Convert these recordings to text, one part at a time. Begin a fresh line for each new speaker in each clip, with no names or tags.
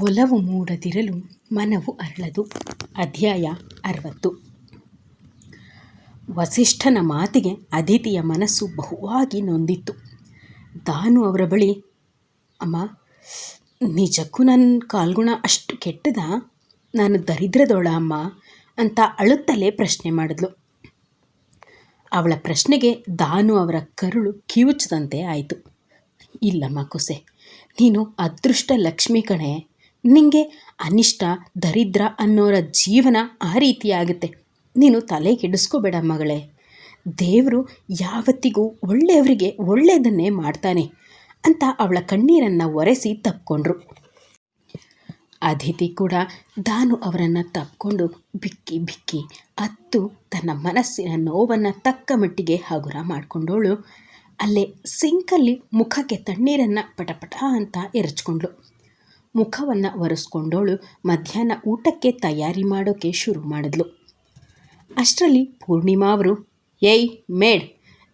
ಒಲವು ಮೂಡದಿರಲು ಮನವು ಅರಳದು. ಅಧ್ಯಾಯ ಅರವತ್ತು. ವಸಿಷ್ಠನ ಮಾತಿಗೆ ಅದಿತಿಯ ಮನಸ್ಸು ಬಹುವಾಗಿ ನೊಂದಿತ್ತು. ದಾನು ಅವರ ಬಳಿ, ಅಮ್ಮ, ನಿಜಕ್ಕೂ ನನ್ನ ಕಾಲ್ಗುಣ ಅಷ್ಟು ಕೆಟ್ಟದ? ನಾನು ದರಿದ್ರದೋಳ ಅಮ್ಮ ಅಂತ ಅಳುತ್ತಲೇ ಪ್ರಶ್ನೆ ಮಾಡಿದ್ಲು. ಅವಳ ಪ್ರಶ್ನೆಗೆ ದಾನು ಅವರ ಕರುಳು ಕಿವುಚದಂತೆ ಆಯಿತು. ಇಲ್ಲಮ್ಮ ಕುಸೆ, ನೀನು ಅದೃಷ್ಟ ಲಕ್ಷ್ಮಿ ಕಣೆ. ನಿಂಗೆ ಅನಿಷ್ಟ, ದರಿದ್ರ ಅನ್ನೋರ ಜೀವನ ಆ ರೀತಿಯಾಗುತ್ತೆ. ನೀನು ತಲೆ ಕೆಡಿಸ್ಕೋಬೇಡ ಮಗಳೇ. ದೇವರು ಯಾವತ್ತಿಗೂ ಒಳ್ಳೆಯವರಿಗೆ ಒಳ್ಳೆಯದನ್ನೇ ಮಾಡ್ತಾನೆ ಅಂತ ಅವಳ ಕಣ್ಣೀರನ್ನು ಒರೆಸಿ ತಪ್ಪಿಕೊಂಡ್ರು ಅತಿಥಿ ಕೂಡ ದಾನು ಅವರನ್ನು ತಪ್ಕೊಂಡು ಬಿಕ್ಕಿ ಬಿಕ್ಕಿ ಅತ್ತು ತನ್ನ ಮನಸ್ಸಿನ ನೋವನ್ನು ತಕ್ಕ ಮಟ್ಟಿಗೆ ಹಗುರ ಮಾಡಿಕೊಂಡವಳು ಅಲ್ಲೇ ಸಿಂಕಲ್ಲಿ ಮುಖಕ್ಕೆ ತಣ್ಣೀರನ್ನು ಪಟಪಟ ಅಂತ ಎರಚ್ಕೊಂಡ್ಳು. ಮುಖವನ್ನು ಒರೆಸ್ಕೊಂಡವಳು ಮಧ್ಯಾಹ್ನ ಊಟಕ್ಕೆ ತಯಾರಿ ಮಾಡೋಕ್ಕೆ ಶುರು ಮಾಡಿದ್ಲು. ಅಷ್ಟರಲ್ಲಿ ಪೂರ್ಣಿಮಾ ಅವರು, ಏಯ್ ಮೇಡ್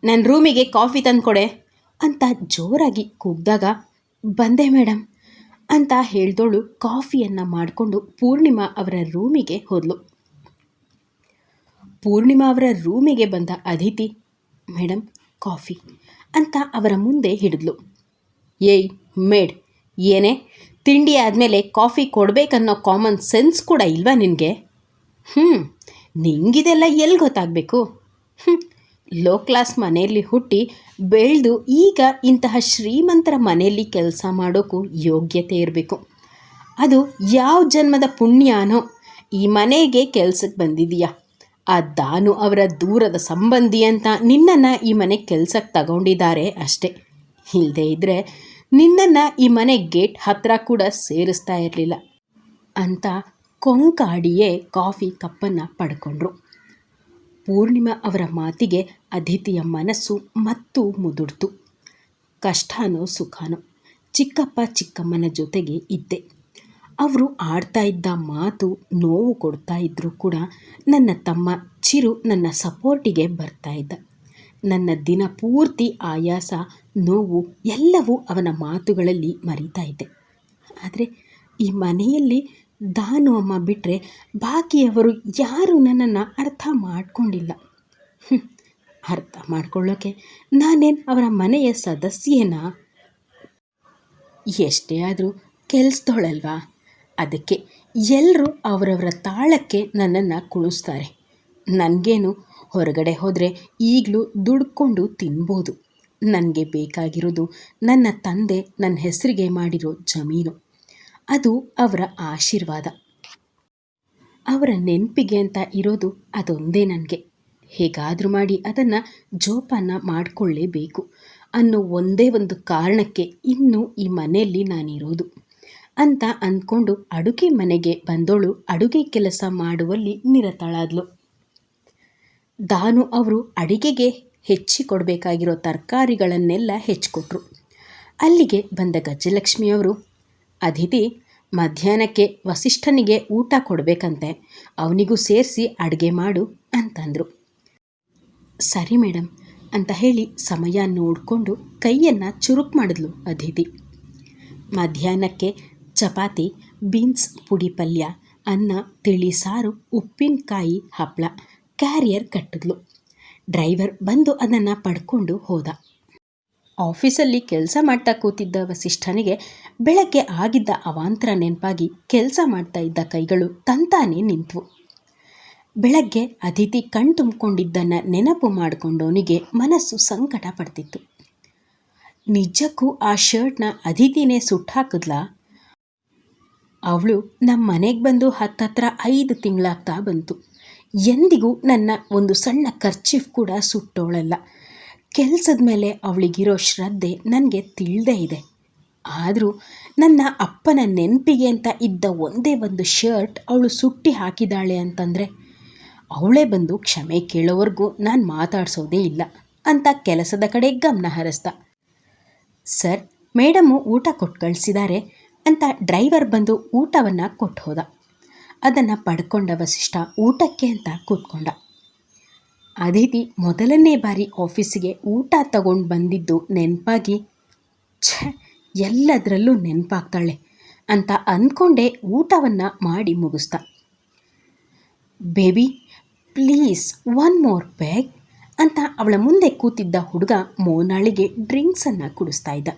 ನನ್ನ ರೂಮಿಗೆ ಕಾಫಿ ತಂದುಕೊಡೆ ಅಂತ ಜೋರಾಗಿ ಕೂಗ್ದಾಗ, ಬಂದೆ ಮೇಡಮ್ ಅಂತ ಹೇಳ್ದೋಳು ಕಾಫಿಯನ್ನು ಮಾಡಿಕೊಂಡು ಪೂರ್ಣಿಮಾ ಅವರ ರೂಮಿಗೆ ಹೋದಳು ಪೂರ್ಣಿಮಾ ಅವರ ರೂಮಿಗೆ ಬಂದ ಅದಿತಿ ಮೇಡಮ್ ಕಾಫಿ ಅಂತ ಅವರ ಮುಂದೆ ಹಿಡಿದ್ಲು. ಏಯ್ ಮೇಡ್, ಏನೇ ತಿಂಡಿ ಆದಮೇಲೆ ಕಾಫಿ ಕೊಡಬೇಕನ್ನೋ ಕಾಮನ್ ಸೆನ್ಸ್ ಕೂಡ ಇಲ್ವಾ ನಿನಗೆ? ಹ್ಞೂ ನಿಂಗಿದೆಲ್ಲ ಎಲ್ಲಿ ಗೊತ್ತಾಗಬೇಕು? ಹ್ಞೂ ಲೋ ಕ್ಲಾಸ್ ಮನೆಯಲ್ಲಿ ಹುಟ್ಟಿ ಬೆಳೆದು ಈಗ ಇಂತಹ ಶ್ರೀಮಂತರ ಮನೆಯಲ್ಲಿ ಕೆಲಸ ಮಾಡೋಕ್ಕೂ ಯೋಗ್ಯತೆ ಇರಬೇಕು. ಅದು ಯಾವ ಜನ್ಮದ ಪುಣ್ಯನೋ ಈ ಮನೆಗೆ ಕೆಲಸಕ್ಕೆ ಬಂದಿದೀಯಾ? ಆ ದಾನು ಅವರ ದೂರದ ಸಂಬಂಧಿ ಅಂತ ನಿನ್ನನ್ನು ಈ ಮನೆ ಕೆಲಸಕ್ಕೆ ತಗೊಂಡಿದ್ದಾರೆ ಅಷ್ಟೇ. ಇಲ್ಲದೇ ಇದ್ದರೆ ನಿನ್ನನ್ನು ಈ ಮನೆ ಗೇಟ್ ಹತ್ತಿರ ಕೂಡ ಸೇರಿಸ್ತಾ ಇರಲಿಲ್ಲ ಅಂತ ಕೊಂಕಾಡಿಯೇ ಕಾಫಿ ಕಪ್ಪನ್ನು ಪಡ್ಕೊಂಡ್ರು. ಪೂರ್ಣಿಮಾ ಅವರ ಮಾತಿಗೆ ಅದಿತಿಯ ಮನಸ್ಸು ಮತ್ತು ಮುದುಡ್ತು. ಕಷ್ಟನೋ ಸುಖನೋ ಚಿಕ್ಕಪ್ಪ ಚಿಕ್ಕಮ್ಮನ ಜೊತೆಗೆ ಇದ್ದೆ. ಅವರು ಆಡ್ತಾ ಇದ್ದ ಮಾತು ನೋವು ಕೊಡ್ತಾ ಇದ್ದರೂ ಕೂಡ ನನ್ನ ತಮ್ಮ ಚಿರು ನನ್ನ ಸಪೋರ್ಟಿಗೆ ಬರ್ತಾ ಇದ್ದ. ನನ್ನ ದಿನ ಪೂರ್ತಿ ಆಯಾಸ, ನೋವು ಎಲ್ಲವೂ ಅವನ ಮಾತುಗಳಲ್ಲಿ ಮರೀತಾ ಇದ್ದೆ. ಆದರೆ ಈ ಮನೆಯಲ್ಲಿ ದಾನು ಅಮ್ಮ ಬಿಟ್ಟರೆ ಬಾಕಿಯವರು ಯಾರೂ ನನ್ನನ್ನು ಅರ್ಥ ಮಾಡಿಕೊಂಡಿಲ್ಲ. ಅರ್ಥ ಮಾಡ್ಕೊಳ್ಳೋಕೆ ನಾನೇನು ಅವರ ಮನೆಯ ಸದಸ್ಯೇನಾ? ಎಷ್ಟೇ ಆದರೂ ಕೆಲಸದೋಳಲ್ವಾ? ಅದಕ್ಕೆ ಎಲ್ಲರೂ ಅವರವರ ತಾಳಕ್ಕೆ ನನ್ನನ್ನು ಕುಣಿಸ್ತಾರೆ. ನನಗೇನು ಹೊರಗಡೆ ಹೋದರೆ ಈಗಲೂ ದುಡ್ಕೊಂಡು ತಿನ್ಬೋದು. ನನಗೆ ಬೇಕಾಗಿರೋದು ನನ್ನ ತಂದೆ ನನ್ನ ಹೆಸರಿಗೆ ಮಾಡಿರೋ ಜಮೀನು. ಅದು ಅವರ ಆಶೀರ್ವಾದ. ಅವರ ನೆನಪಿಗೆ ಅಂತ ಇರೋದು ಅದೊಂದೇ ನನಗೆ. ಹೇಗಾದರೂ ಮಾಡಿ ಅದನ್ನು ಜೋಪಾನ ಮಾಡಿಕೊಳ್ಳೇಬೇಕು ಅನ್ನೋ ಒಂದೇ ಒಂದು ಕಾರಣಕ್ಕೆ ಇನ್ನೂ ಈ ಮನೆಯಲ್ಲಿ ನಾನಿರೋದು ಅಂತ ಅಂದ್ಕೊಂಡು ಅಡುಗೆ ಮನೆಗೆ ಬಂದೋಳು ಅಡುಗೆ ಕೆಲಸ ಮಾಡುವಲ್ಲಿ ನಿರತಳಾದ್ಲು. ದಾನು ಅವರು ಅಡಿಗೆಗೆ ಹೆಚ್ಚಿಕೊಡ್ಬೇಕಾಗಿರೋ ತರಕಾರಿಗಳನ್ನೆಲ್ಲ ಹೆಚ್ಚಿಕೊಟ್ರು ಅಲ್ಲಿಗೆ ಬಂದ ಗಜಲಕ್ಷ್ಮಿಯವರು ಅದಿತಿ, ಮಧ್ಯಾಹ್ನಕ್ಕೆ ವಸಿಷ್ಠನಿಗೆ ಊಟ ಕೊಡಬೇಕಂತೆ, ಅವನಿಗೂ ಸೇರಿಸಿ ಅಡುಗೆ ಮಾಡು ಅಂತಂದರು. ಸರಿ ಮೇಡಮ್ ಅಂತ ಹೇಳಿ ಸಮಯ ನೋಡಿಕೊಂಡು ಕೈಯನ್ನು ಚುರುಕು ಮಾಡಿದ್ಲು ಅದಿತಿ. ಮಧ್ಯಾಹ್ನಕ್ಕೆ ಚಪಾತಿ, ಬೀನ್ಸ್ ಪುಡಿ ಪಲ್ಯ, ಅನ್ನ, ತಿಳಿ ಸಾರು, ಉಪ್ಪಿನಕಾಯಿ ಹಪ್ಪಳ ಕ್ಯಾರಿಯರ್ ಕಟ್ಟಿದ್ಲು. ಡ್ರೈವರ್ ಬಂದು ಅದನ್ನು ಪಡ್ಕೊಂಡು ಹೋದ. ಆಫೀಸಲ್ಲಿ ಕೆಲಸ ಮಾಡ್ತಾ ಕೂತಿದ್ದ ವಸಿಷ್ಠನಿಗೆ ಬೆಳಗ್ಗೆ ಆಗಿದ್ದ ಅವಾಂತರ ನೆನಪಾಗಿ ಕೆಲಸ ಮಾಡ್ತಾ ಇದ್ದ ಕೈಗಳು ತಂತಾನೇ ನಿಂತವು. ಬೆಳಗ್ಗೆ ಅತಿಥಿ ಕಣ್ ತುಂಬಿಕೊಂಡಿದ್ದನ್ನು ನೆನಪು ಮಾಡಿಕೊಂಡವನಿಗೆ ಮನಸ್ಸು ಸಂಕಟ ಪಡ್ತಿತ್ತು. ನಿಜಕ್ಕೂ ಆ ಶರ್ಟ್ನ ಅದಿತಿನೇ ಸುಟ್ಟಾಕಿದ್ಲಾ ಅವಳು ನಮ್ಮ ಮನೆಗೆ ಬಂದು ಹತ್ತತ್ರ ಐದು ತಿಂಗಳಾಗ್ತಾ ಬಂತು. ಎಂದಿಗೂ ನನ್ನ ಒಂದು ಸಣ್ಣ ಖರ್ಚಿಫ್ ಕೂಡ ಸುಟ್ಟೋಳಲ್ಲ. ಕೆಲಸದ ಮೇಲೆ ಅವಳಿಗಿರೋ ಶ್ರದ್ಧೆ ನನಗೆ ತಿಳಿದೇ ಇದೆ. ಆದರೂ ನನ್ನ ಅಪ್ಪನ ನೆನಪಿಗೆ ಅಂತ ಇದ್ದ ಒಂದೇ ಒಂದು ಶರ್ಟ್ ಅವಳು ಸುಟ್ಟಿ ಹಾಕಿದಾಳೆ ಅಂತಂದರೆ, ಅವಳೇ ಬಂದು ಕ್ಷಮೆ ಕೇಳೋವರೆಗೂ ನಾನು ಮಾತಾಡಿಸೋದೇ ಇಲ್ಲ ಅಂತ ಕೆಲಸದ ಕಡೆ ಗಮನ ಹರಿಸ್ದ. ಸರ್, ಮೇಡಮು ಊಟ ಕೊಟ್ಟು ಕಳಿಸಿದ್ದಾರೆ ಅಂತ ಡ್ರೈವರ್ ಬಂದು ಊಟವನ್ನು ಕೊಟ್ಟು ಹೋದ. ಅದನ್ನು ಪಡ್ಕೊಂಡ ವಸಿಷ್ಠ ಊಟಕ್ಕೆ ಅಂತ ಕೂತ್ಕೊಂಡ. ಅದಿತಿ ಮೊದಲನೇ ಬಾರಿ ಆಫೀಸಿಗೆ ಊಟ ತಗೊಂಡು ಬಂದಿದ್ದು ನೆನಪಾಗಿ, ಛ, ಎಲ್ಲದರಲ್ಲೂ ನೆನಪಾಗ್ತಾಳೆ ಅಂತ ಅಂದ್ಕೊಂಡೇ ಊಟವನ್ನು ಮಾಡಿ ಮುಗಿಸ್ತ baby, please one more bag ಅಂತ ಅವಳ ಮುಂದೆ ಕೂತಿದ್ದ ಹುಡುಗ ಮೋನಾಳಿಗೆ ಡ್ರಿಂಕ್ಸನ್ನು ಕುಡಿಸ್ತಾ ಇದ್ದ.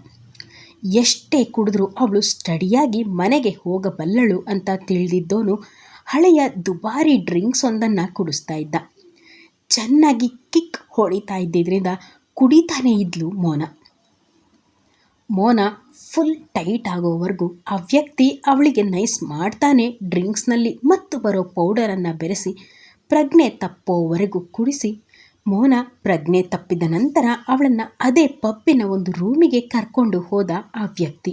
ಎಷ್ಟೇ ಕುಡಿದ್ರೂ ಅವಳು ಸ್ಟಡಿಯಾಗಿ ಮನೆಗೆ ಹೋಗಬಲ್ಲಳು ಅಂತ ತಿಳಿದಿದ್ದೋನು ಹಳೆಯ ದುಬಾರಿ ಡ್ರಿಂಕ್ಸ್ ಒಂದನ್ನು ಕುಡಿಸ್ತಾ ಇದ್ದ. ಚೆನ್ನಾಗಿ ಕಿಕ್ ಹೊಡಿತಾ ಇದ್ದಿದ್ದರಿಂದ ಕುಡಿತಾನೇ ಇದ್ಲು ಮೋನ. ಮೋನ ಫುಲ್ ಟೈಟ್ ಆಗೋವರೆಗೂ ಆ ವ್ಯಕ್ತಿ ಅವಳಿಗೆ ನೈಸ್ ಮಾಡ್ತಾನೆ ಡ್ರಿಂಕ್ಸ್ನಲ್ಲಿ ಮತ್ತು ಬರೋ ಪೌಡರನ್ನು ಬೆರೆಸಿ ಪ್ರಜ್ಞೆ ತಪ್ಪೋವರೆಗೂ ಕುಡಿಸಿ ಮೋನ ಪ್ರಜ್ಞೆ ತಪ್ಪಿದ ನಂತರ ಅವಳನ್ನು ಅದೇ ಪಬ್ಬಿನ ಒಂದು ರೂಮಿಗೆ ಕರ್ಕೊಂಡು ಹೋದ ಆ ವ್ಯಕ್ತಿ.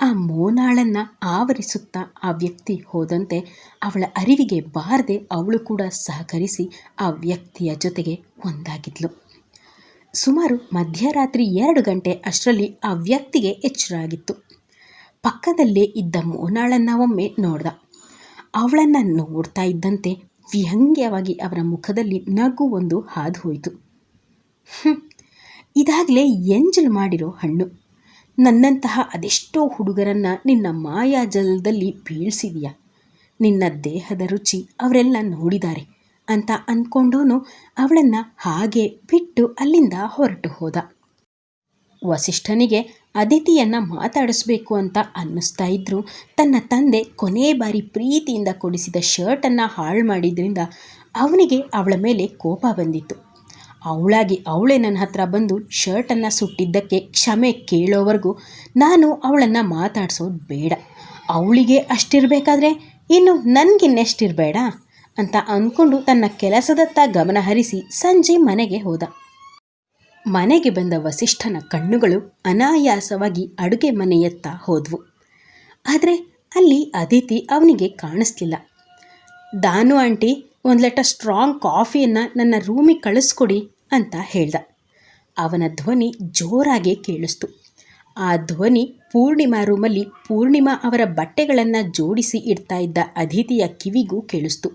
ಆ ಮೋನಾಳನ್ನು ಆವರಿಸುತ್ತಾ ಆ ವ್ಯಕ್ತಿ ಹೋದಂತೆ ಅವಳ ಅರಿವಿಗೆ ಬಾರದೆ ಅವಳು ಕೂಡ ಸಹಕರಿಸಿ ಆ ವ್ಯಕ್ತಿಯ ಜೊತೆಗೆ ಒಂದಾಗಿದ್ಲು. ಸುಮಾರು ಮಧ್ಯರಾತ್ರಿ ಎರಡು ಗಂಟೆ ಅಷ್ಟರಲ್ಲಿ ಆ ವ್ಯಕ್ತಿಗೆ ಎಚ್ಚರ ಆಗಿತ್ತು ಪಕ್ಕದಲ್ಲೇ ಇದ್ದ ಮೋನಾಳನ್ನು ಒಮ್ಮೆ ನೋಡ್ದ. ಅವಳನ್ನು ನೋಡ್ತಾ ಇದ್ದಂತೆ ವ್ಯಂಗ್ಯವಾಗಿ ಅವರ ಮುಖದಲ್ಲಿ ನಗು ಒಂದು ಹಾದು ಹೋಯಿತು ಇದಾಗಲೇ ಎಂಜಲ್ ಮಾಡಿರೋ ಹಣ್ಣು. ನನ್ನಂತಹ ಅದೆಷ್ಟೋ ಹುಡುಗರನ್ನು ನಿನ್ನ ಮಾಯಾಜಲದಲ್ಲಿ ಬೀಳ್ಸಿದೀಯಾ. ನಿನ್ನ ದೇಹದ ರುಚಿ ಅವರೆಲ್ಲ ನೋಡಿದ್ದಾರೆ ಅಂತ ಅಂದ್ಕೊಂಡವನು ಅವಳನ್ನು ಹಾಗೆ ಬಿಟ್ಟು ಅಲ್ಲಿಂದ ಹೊರಟು ಹೋದ. ವಸಿಷ್ಠನಿಗೆ ಅದಿತಿಯನ್ನು ಮಾತಾಡಿಸ್ಬೇಕು ಅಂತ ಅನ್ನಿಸ್ತಾ ಇದ್ದರು ತನ್ನ ತಂದೆ ಕೊನೆ ಬಾರಿ ಪ್ರೀತಿಯಿಂದ ಕೊಡಿಸಿದ ಶರ್ಟನ್ನು ಹಾಳು ಮಾಡಿದ್ರಿಂದ ಅವನಿಗೆ ಅವಳ ಮೇಲೆ ಕೋಪ ಬಂದಿತ್ತು. ಅವಳಾಗಿ ಅವಳೇ ನನ್ನ ಹತ್ರ ಬಂದು ಶರ್ಟನ್ನು ಸುಟ್ಟಿದ್ದಕ್ಕೆ ಕ್ಷಮೆ ಕೇಳೋವರೆಗೂ ನಾನು ಅವಳನ್ನು ಮಾತಾಡ್ಸೋದು ಬೇಡ. ಅವಳಿಗೆ ಅಷ್ಟಿರಬೇಕಾದ್ರೆ ಇನ್ನು ನನಗಿನ್ನೆಷ್ಟಿರಬೇಡ ಅಂತ ಅಂದ್ಕೊಂಡು ತನ್ನ ಕೆಲಸದತ್ತ ಗಮನ ಹರಿಸಿ ಸಂಜೆ ಮನೆಗೆ ಹೋದ. ಮನೆಗೆ ಬಂದ ವಸಿಷ್ಠನ ಕಣ್ಣುಗಳು ಅನಾಯಾಸವಾಗಿ ಅಡುಗೆ ಮನೆಯತ್ತ ಹೋದ್ವು. ಆದರೆ ಅಲ್ಲಿ ಅದಿತಿ ಅವನಿಗೆ ಕಾಣಿಸ್ಲಿಲ್ಲ. ದಾನು ಆಂಟಿ, ಒಂದು ಲಟ ಸ್ಟ್ರಾಂಗ್ ಕಾಫಿಯನ್ನು ನನ್ನ ರೂಮಿಗೆ ಕಳಿಸ್ಕೊಡಿ ಅಂತ ಹೇಳ್ದ. ಅವನ ಧ್ವನಿ ಜೋರಾಗಿ ಕೇಳಿಸ್ತು. ಆ ಧ್ವನಿ ಪೂರ್ಣಿಮಾ ರೂಮಲ್ಲಿ ಪೂರ್ಣಿಮಾ ಅವರ ಬಟ್ಟೆಗಳನ್ನು ಜೋಡಿಸಿ ಇಡ್ತಾ ಇದ್ದ ಅದಿತಿಯ ಕಿವಿಗೂ ಕೇಳಿಸ್ತು.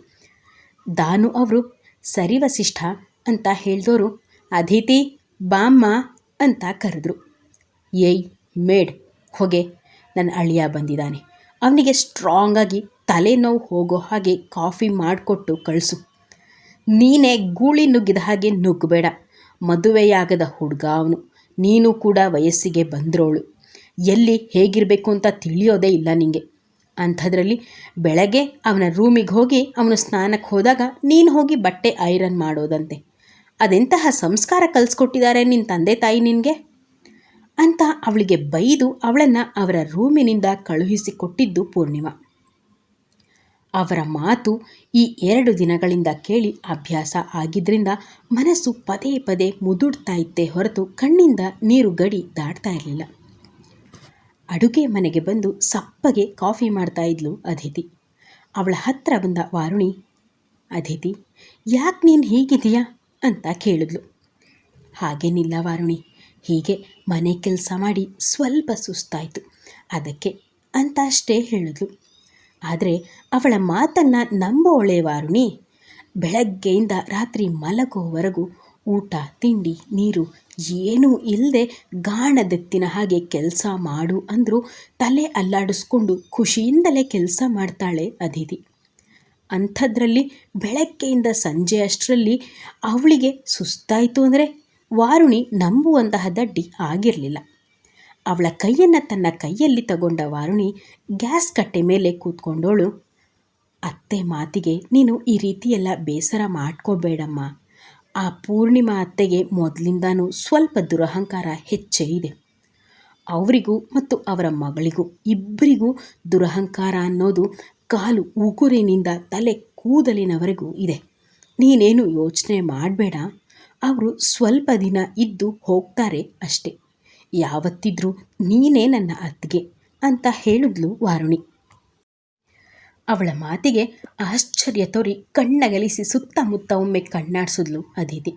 ದಾನು ಅವರು ಸರಿ ವಸಿಷ್ಠ ಅಂತ ಹೇಳಿದವರು ಅದಿತಿ ಬಾಮ್ಮ ಅಂತ ಕರೆದ್ರು. ಏಯ್, ಮೇಡ್, ಹೊಗೆ. ನನ್ನ ಅಳಿಯ ಬಂದಿದ್ದಾನೆ. ಅವನಿಗೆ ಸ್ಟ್ರಾಂಗಾಗಿ ತಲೆನೋವು ಹೋಗೋ ಹಾಗೆ ಕಾಫಿ ಮಾಡಿಕೊಟ್ಟು ಕಳಿಸು. ನೀನೇ ಗೂಳಿ ನುಗ್ಗಿದ ಹಾಗೆ ನುಗ್ಗಬೇಡ. ಮದುವೆಯಾಗದ ಹುಡುಗ ಅವನು. ನೀನು ಕೂಡ ವಯಸ್ಸಿಗೆ ಬಂದ್ರೋಳು. ಎಲ್ಲಿ ಹೇಗಿರಬೇಕು ಅಂತ ತಿಳಿಯೋದೇ ಇಲ್ಲ ನಿಂಗೆ. ಅಂಥದ್ರಲ್ಲಿ ಬೆಳಗ್ಗೆ ಅವನ ರೂಮಿಗೆ ಹೋಗಿ ಅವನು ಸ್ನಾನಕ್ಕೆ ಹೋದಾಗ ನೀನು ಹೋಗಿ ಬಟ್ಟೆ ಐರನ್ ಮಾಡೋದಂತೆ. ಅದೆಂತಹ ಸಂಸ್ಕಾರ ಕಲಿಸ್ಕೊಟ್ಟಿದ್ದಾರೆ ನಿನ್ನ ತಂದೆ ತಾಯಿ ನಿನಗೆ? ಅಂತ ಅವಳಿಗೆ ಬೈದು ಅವಳನ್ನು ಅವರ ರೂಮಿನಿಂದ ಕಳುಹಿಸಿಕೊಟ್ಟಿದ್ದು ಪೂರ್ಣಿಮಾ. ಅವರ ಮಾತು ಈ ಎರಡು ದಿನಗಳಿಂದ ಕೇಳಿ ಅಭ್ಯಾಸ ಆಗಿದ್ದರಿಂದ ಮನಸ್ಸು ಪದೇ ಪದೇ ಮುದುಡ್ತಾ ಇತ್ತೆ ಹೊರತು ಕಣ್ಣಿಂದ ನೀರು ಗಡಿ ದಾಟ್ತಾ ಇರಲಿಲ್ಲ. ಅಡುಗೆ ಮನೆಗೆ ಬಂದು ಸಪ್ಪಗೆ ಕಾಫಿ ಮಾಡ್ತಾ ಇದ್ಲು ಅದಿತಿ. ಅವಳ ಹತ್ತಿರ ಬಂದ ವಾರುಣಿ, ಅದಿತಿ, ಯಾಕೆ ನೀನು ಹೀಗಿದೆಯಾ ಅಂತ ಕೇಳಿದ್ಲು. ಹಾಗೇನಿಲ್ಲ ವಾರುಣಿ, ಹೀಗೆ ಮನೆ ಕೆಲಸ ಮಾಡಿ ಸ್ವಲ್ಪ ಸುಸ್ತಾಯಿತು. ಅದಕ್ಕೆ ಅಂತ ಅಷ್ಟೇ ಹೇಳಿದ್ಲು. ಆದರೆ ಅವಳ ಮಾತನ್ನು ನಂಬೋಳೆ ವಾರುಣಿ. ಬೆಳಗ್ಗೆಯಿಂದ ರಾತ್ರಿ ಮಲಗೋವರೆಗೂ ಊಟ, ತಿಂಡಿ, ನೀರು ಏನೂ ಇಲ್ಲದೆ ಗಾಣದೆತ್ತಿನ ಹಾಗೆ ಕೆಲಸ ಮಾಡು ಅಂದರೂ ತಲೆ ಅಲ್ಲಾಡಿಸ್ಕೊಂಡು ಖುಷಿಯಿಂದಲೇ ಕೆಲಸ ಮಾಡ್ತಾಳೆ ಅದಿತಿ. ಅಂಥದ್ರಲ್ಲಿ ಬೆಳಗ್ಗೆಯಿಂದ ಸಂಜೆ ಅಷ್ಟರಲ್ಲಿ ಅವಳಿಗೆ ಸುಸ್ತಾಯಿತು ಅಂದರೆ ವಾರುಣಿ ನಂಬುವಂತಹ ದಡ್ಡಿ ಆಗಿರಲಿಲ್ಲ. ಅವಳ ಕೈಯನ್ನು ತನ್ನ ಕೈಯಲ್ಲಿ ತಗೊಂಡ ವಾರುಣಿ ಗ್ಯಾಸ್ ಕಟ್ಟೆ ಮೇಲೆ ಕೂತ್ಕೊಂಡೋಳು. ಅತ್ತೆ ಮಾತಿಗೆ ನೀನು ಈ ರೀತಿಯೆಲ್ಲ ಬೇಸರ ಮಾಡ್ಕೋಬೇಡಮ್ಮ. ಆ ಪೂರ್ಣಿಮಾ ಅತ್ತೆಗೆ ಮೊದಲಿಂದನೂ ಸ್ವಲ್ಪ ದುರಹಂಕಾರ ಹೆಚ್ಚೇ ಇದೆ. ಅವರಿಗೂ ಮತ್ತು ಅವರ ಮಗಳಿಗೂ ಇಬ್ಬರಿಗೂ ದುರಹಂಕಾರ ಅನ್ನೋದು ಕಾಲು ಉಗುರಿನಿಂದ ತಲೆ ಕೂದಲಿನವರೆಗೂ ಇದೆ. ನೀನೇನು ಯೋಚನೆ ಮಾಡಬೇಡ. ಅವರು ಸ್ವಲ್ಪ ದಿನ ಇದ್ದು ಹೋಗ್ತಾರೆ ಅಷ್ಟೆ. ಯಾವತ್ತಿದ್ರೂ ನೀನೇ ನನ್ನ ಅತ್ತಿಗೆ ಅಂತ ಹೇಳಿದ್ಲು ವಾರುಣಿ. ಅವಳ ಮಾತಿಗೆ ಆಶ್ಚರ್ಯ ತೋರಿ ಕಣ್ಣಗಲಿಸಿ ಸುತ್ತಮುತ್ತ ಒಮ್ಮೆ ಕಣ್ಣಾಡಿಸಿದ್ಲು ಅದಿತಿ.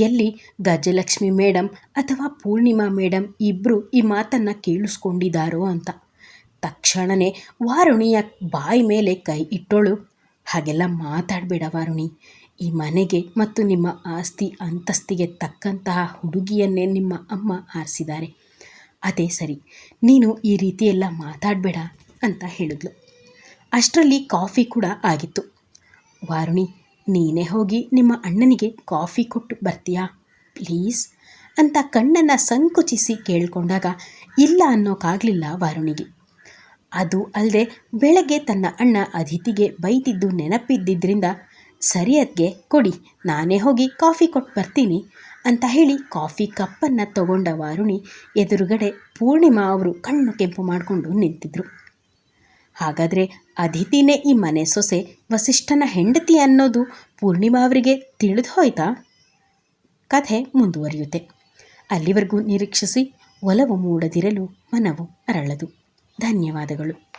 ಎಲ್ಲಿ ಗಜಲಕ್ಷ್ಮಿ ಮೇಡಮ್ ಅಥವಾ ಪೂರ್ಣಿಮಾ ಮೇಡಮ್ ಇಬ್ಬರು ಈ ಮಾತನ್ನು ಕೇಳಿಸ್ಕೊಂಡಿದ್ದಾರೋ ಅಂತ. ತಕ್ಷಣವೇ ವಾರುಣಿಯ ಬಾಯಿ ಮೇಲೆ ಕೈ ಇಟ್ಟೋಳು. ಹಾಗೆಲ್ಲ ಮಾತಾಡಬೇಡ ವಾರುಣಿ. ಈ ಮನೆಗೆ ಮತ್ತು ನಿಮ್ಮ ಆಸ್ತಿ ಅಂತಸ್ತಿಗೆ ತಕ್ಕಂತಹ ಹುಡುಗಿಯನ್ನೇ ನಿಮ್ಮ ಅಮ್ಮ ಆರಿಸಿದ್ದಾರೆ. ಅದೇ ಸರಿ, ನೀನು ಈ ರೀತಿಯೆಲ್ಲ ಮಾತಾಡಬೇಡ ಅಂತ ಹೇಳಿದ್ಲು. ಅಷ್ಟರಲ್ಲಿ ಕಾಫಿ ಕೂಡ ಆಗಿತ್ತು. ವಾರುಣಿ, ನೀನೇ ಹೋಗಿ ನಿಮ್ಮ ಅಣ್ಣನಿಗೆ ಕಾಫಿ ಕೊಟ್ಟು ಬರ್ತೀಯಾ? ಪ್ಲೀಸ್ ಅಂತ ಕಣ್ಣನ್ನು ಸಂಕುಚಿಸಿ ಕೇಳಿಕೊಂಡಾಗ, ಇಲ್ಲ ಅನ್ನೋಕ್ಕಾಗಲಿಲ್ಲ ವಾರುಣಿಗೆ. ಅದು ಅಲ್ಲದೆ ಬೆಳಗ್ಗೆ ತನ್ನ ಅಣ್ಣ ಅದಿತಿಗೆ ಬೈತಿದ್ದು ನೆನಪಿದ್ದಿದ್ದರಿಂದ ಸರಿಯದ್ಗೆ ಕೊಡಿ, ನಾನೇ ಹೋಗಿ ಕಾಫಿ ಕೊಟ್ಟು ಬರ್ತೀನಿ ಅಂತ ಹೇಳಿ ಕಾಫಿ ಕಪ್ಪನ್ನು ತಗೊಂಡ ವಾರುಣಿ ಎದುರುಗಡೆ ಪೂರ್ಣಿಮಾ ಅವರು ಕಣ್ಣು ಕೆಂಪು ಮಾಡಿಕೊಂಡು ನಿಂತಿದ್ರು. ಹಾಗಾದರೆ ಅದಿತಿನೇ ಈ ಮನೆ ಸೊಸೆ ವಸಿಷ್ಠನ ಹೆಂಡತಿ ಅನ್ನೋದು ಪೂರ್ಣಿಮಾ ಅವರಿಗೆ ತಿಳಿದು ಹೋಯ್ತಾ? ಕಥೆ ಮುಂದುವರಿಯುತ್ತೆ. ಅಲ್ಲಿವರೆಗೂ ನಿರೀಕ್ಷಿಸಿ ಒಲವು ಮೂಡದಿರಲು ಮನವು ಅರಳದು. ಧನ್ಯವಾದಗಳು.